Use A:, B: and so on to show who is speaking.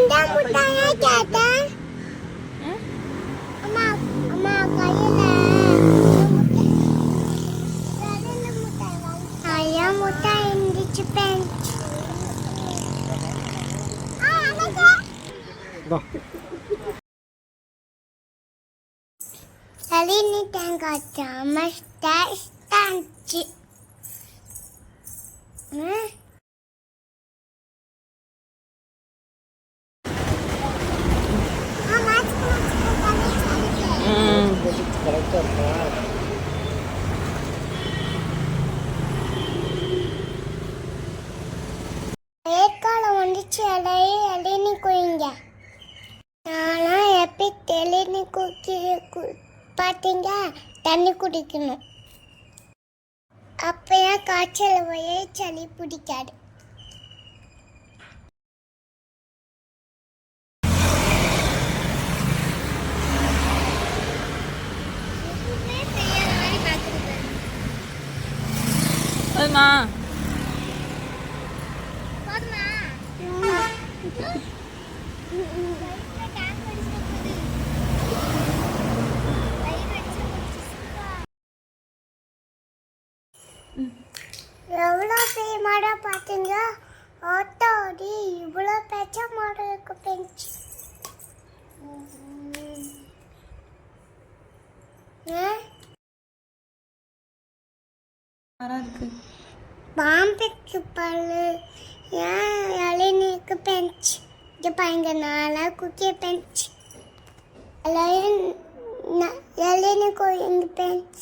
A: Anda Saya. Ah, Kali ini tengok sama star stanci. ஏற்காலம் வந்துச்சு இலையே இளநீ குயிங்க நானும் எப்படி தெளினி குக்கி கு- பார்த்தீங்க தண்ணி குடிக்கணும். அப்பயா காய்ச்சல் போய் சளி பிடிக்காது.
B: போதுமா
A: எவ்வளோ பெரிய மரம் பார்த்தீங்க ஆட்டோடி இவ்வளோ பெச்ச மரம் இருக்கு பெஞ்சு
B: இருக்கு
A: பாம்புக்கு பல்லு ஏன் இளநீருக்கு பெஞ்ச் இங்கே பாருங்க நாளா குக்கிய பெஞ்ச் இளநீ கோயிங்க பெஞ்ச்